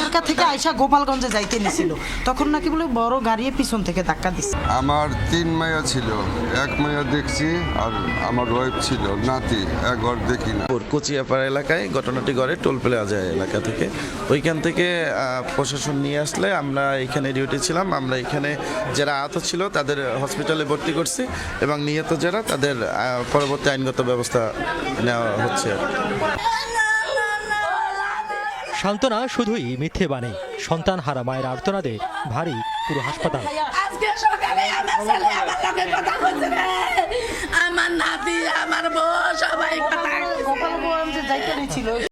এলাকা থেকে আইসা গোপালগঞ্জে যাইতে নিছিল। তখন নাকি বলে বড় গাড়ি পিছন থেকে ধাক্কা দিচ্ছে আমার তিন মাইয়া ছিল। এক মাইয়া দেখছি আর আমার ওয়াইফ ছিল নাতি। একবার দেখি না। কচিয়াপাড়া এলাকায় ঘটনাটি ঘটে টোল প্লাজা এলাকা থেকে। ওইখান থেকে প্রশাসন নিয়ে আসলে আমরা এখানে ডিউটি ছিলাম। আমরা এখানে যারা আহত ছিল তাদের হসপিটালে ভর্তি করছি এবং নিহত যারা তাদের পরবর্তী আইনগত ব্যবস্থা নেওয়া হচ্ছে। আর কি। সান্ত্বনা শুধুই মিথ্যে বাণী। সন্তান হারা মায়ের আর্তনাদে ভারী পুরো হাসপাতাল। আমার নাতি আমার বউ সবাই কথা ছিল